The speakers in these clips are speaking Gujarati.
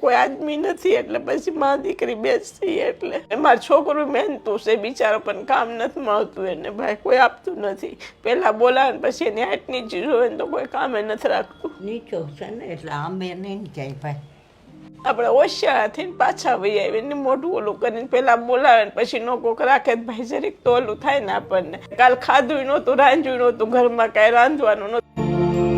કોઈ આદમી નથી એટલે પછી મા દીકરી બેસી એટલે મારો છોકરો મહેનતું છે બિચારો પણ કામ નથી મળતું એને ભાઈ કોઈ આપતું નથી. પહેલા બોલાવે પછી એની હાટની ચીજ હોય તો કોઈ કામે નથી રાખતું. નીચો છે ને એટલે આમે નહીં જાય ભાઈ. આપણે ઓશિયાળા થઈને પાછા વહી આવી ને મોઢું ઓલું કરીને પેલા બોલાવે ને પછી નો કોક રાખે ભાઈ જરીક તો ઓલું થાય ને આપણને. કાલ ખાધું નહોતું રાંધ્યું નહોતું ઘરમાં કાંઈ રાંધવાનું નહોતું.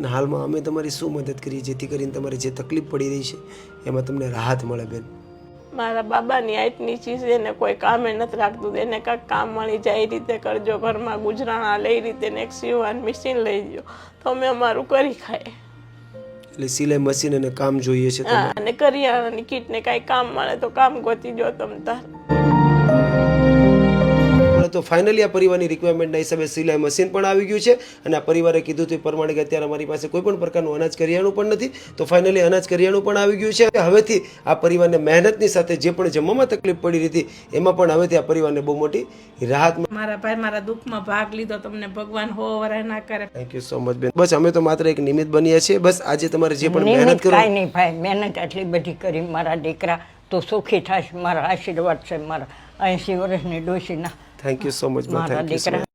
બેન હાલમાં અમે તમારી શું મદદ કરીએ જેથી કરીને તમારે જે તકલીફ પડી રહી છે એમાં તમને રાહત મળે બેન. મારા બાબાની આઈટની ચીજ એને કોઈ કામે નથી રાખતું. એને કાંઈક કામ મળી જાય એ રીતે કરજો. ઘરમાં ગુજરાણા લઈ રીતે ને એક સીવવાનું મશીન લઈ ગયો તો અમે અમારું કરી ખાય એટલે સિલાઈ મશીન અને કામ જોઈએ છે અને કરિયાણાની કીટને કાંઈ કામ મળે તો કામ ગોતી જો તમ તાર. તો ફાઇનલી આ પરિવારની રિક્વાયરમેન્ટના હિસાબે સિલાઈ મશીન પણ આવી ગયું છે અને આ પરિવારે કીધું તે પ્રમાણે કે અત્યારે અમારી પાસે કોઈ પણ પ્રકારનું અનાજ કરિયાણું પણ નથી. તો ફાઇનલી અનાજ કરિયાણું પણ આવી ગયું છે. હવેથી આ પરિવારને મહેનતની સાથે જે પણ જમવામાં તકલીફ પડી રહી હતી એમાં પણ હવેથી આ પરિવારને બહુ મોટી રાહત મારા ભાઈ મારા દુઃખમાં ભાગ લીધો તમને ભગવાન હો વરાય ના કરે. થેન્ક યુ સો મચ બેન. બસ અમે તો માત્ર એક નિમિત્ત બન્યા છીએ. બસ આજે તમારે જે પણ મહેનત કરો કાંઈ નહીં ભાઈ મહેનત આટલી બધી કરી મારા દીકરા તો સુખી થશે મારા આશીર્વાદ છે મારા એંશી વર્ષની ડોશીના થેન્ક યુ સો મચ મારા થેન્ક યુ સો દીકરા